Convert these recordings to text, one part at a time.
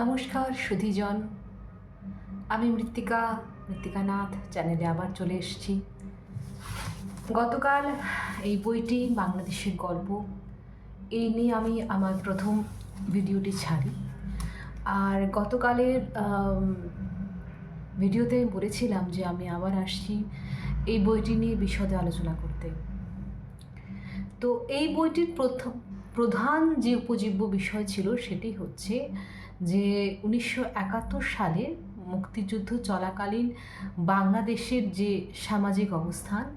নমস্কার, সুধীজন। আমি মৃত্তিকা, মৃত্তিকানাথ চ্যানেলে আবার চলে এসেছি। গতকাল এই বইটি বাংলাদেশের গল্প, এই নিয়ে আমি আমার প্রথম ভিডিওটি ছাড়ি। আর গতকালের ভিডিওতে বলেছিলাম যে আমি আবার আসছি এই বইটি নিয়ে বিশদে আলোচনা করতে। তো এই বইটির প্রথম প্রধান যে উপজীব্য বিষয় ছিল সেটি হচ্ছে যে উনিশশো একাত্তর সালে মুক্তিযুদ্ধ চলাকালীন বাংলাদেশের যে সামাজিক অবস্থান,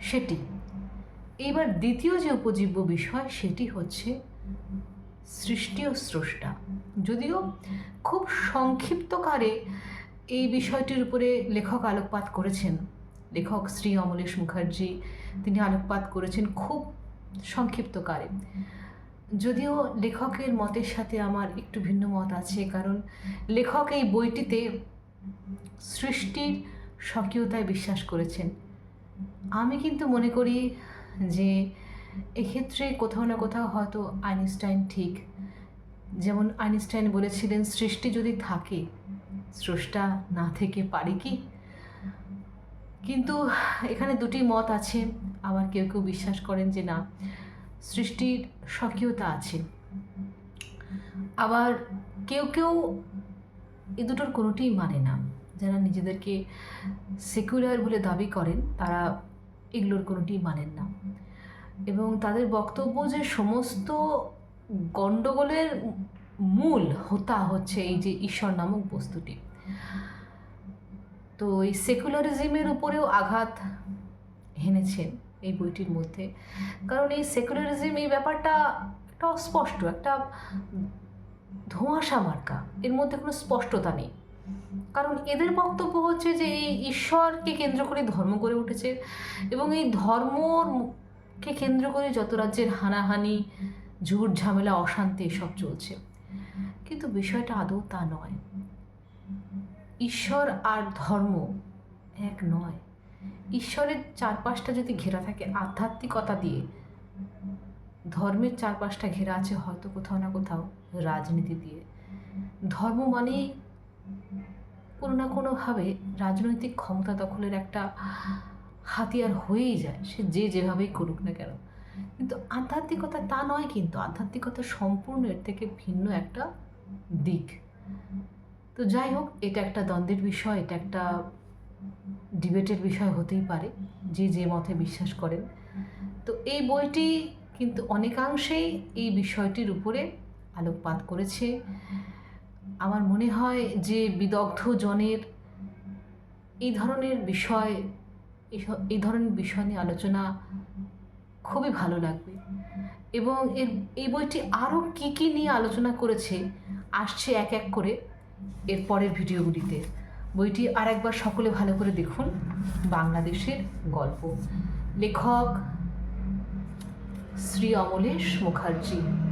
সেটি। এবার দ্বিতীয় যে উপজীব্য বিষয়, সেটি হচ্ছে সৃষ্টি ও স্রষ্টা। যদিও খুব সংক্ষিপ্তকারে এই বিষয়টির উপরে লেখক আলোকপাত করেছেন। লেখক শ্রী অমলেশ মুখার্জি, তিনি আলোকপাত করেছেন খুব সংক্ষিপ্তকারে। যদিও লেখকের মতের সাথে আমার একটু ভিন্ন মত আছে, কারণ লেখক এই বইটিতে সৃষ্টির স্বকীয়তায় বিশ্বাস করেছেন। আমি কিন্তু মনে করি যে এক্ষেত্রে কোথাও না কোথাও হয়তো আইনস্টাইন ঠিক। যেমন আইনস্টাইন বলেছিলেন, সৃষ্টি যদি থাকে, স্রষ্টা না থেকে পারে কি? কিন্তু এখানে দুটি মত আছে। আবার কেউ কেউ বিশ্বাস করেন যে না সৃষ্টির স্বকীয়তা আছে। আবার কেউ কেউ এ দুটোর কোনোটিই মানে না। যারা নিজেদেরকে সেকুলার বলে দাবি করেন, তারা এগুলোর কোনোটিই মানেন না। এবং তাদের বক্তব্য যে সমস্ত গণ্ডগোলের মূল হোতা হচ্ছে এই যে ঈশ্বর নামক বস্তুটি। তো এই সেকুলারিজমের উপরেও আঘাত হেনেছেন এই বইটির মধ্যে। কারণ এই সেকুলারিজম এই ব্যাপারটা একটা অস্পষ্ট, একটা ধোঁয়াশা মার্কা। এর মধ্যে কোনো স্পষ্টতা নেই। কারণ এদের বক্তব্য হচ্ছে যে এই ঈশ্বরকে কেন্দ্র করে ধর্ম গড়ে উঠেছে এবং এই ধর্মকে কেন্দ্র করে যত রাজ্যের হানাহানি, ঝুট ঝামেলা, অশান্তি এসব চলছে। কিন্তু বিষয়টা আদৌ তা নয়। ঈশ্বর আর ধর্ম এক নয়। ঈশ্বরের চারপাশটা যদি ঘেরা থাকে, আধ্যাত্মিকতা দিয়ে, ধর্মের চারপাশটা ঘেরা আছে হয়তো কোথাও না কোথাও, রাজনীতি দিয়ে। ধর্ম মানেই কোনো না কোনোভাবে রাজনৈতিক ক্ষমতা দখলের একটা হাতিয়ার হয়েই যায়, সে যে যেভাবেই করুক না কেন। কিন্তু আধ্যাত্মিকতা তা নয় কিন্তু, আধ্যাত্মিকতা সম্পূর্ণ এর থেকে ভিন্ন একটা দিক। তো যাই হোক, এটা একটা দ্বন্দ্বের বিষয়, এটা একটা ডিবেটের বিষয় হতেই পারে, যে যে মতে বিশ্বাস করেন। তো এই বইটি কিন্তু অনেকাংশেই এই বিষয়টির উপরে আলোকপাত করেছে। আমার মনে হয় যে বিদগ্ধ জনের এই ধরনের বিষয়, এই ধরনের বিষয় নিয়ে আলোচনা খুবই ভালো লাগবে। এবং এর, এই বইটি আরও কী কী নিয়ে আলোচনা করেছে, আসছে এক এক করে এর পরের ভিডিওগুলিতে। বইটি আর একবার সকলে ভালো করে দেখুন। বাংলাদেশের গল্প। লেখক শ্রী অমলেশ মুখার্জি।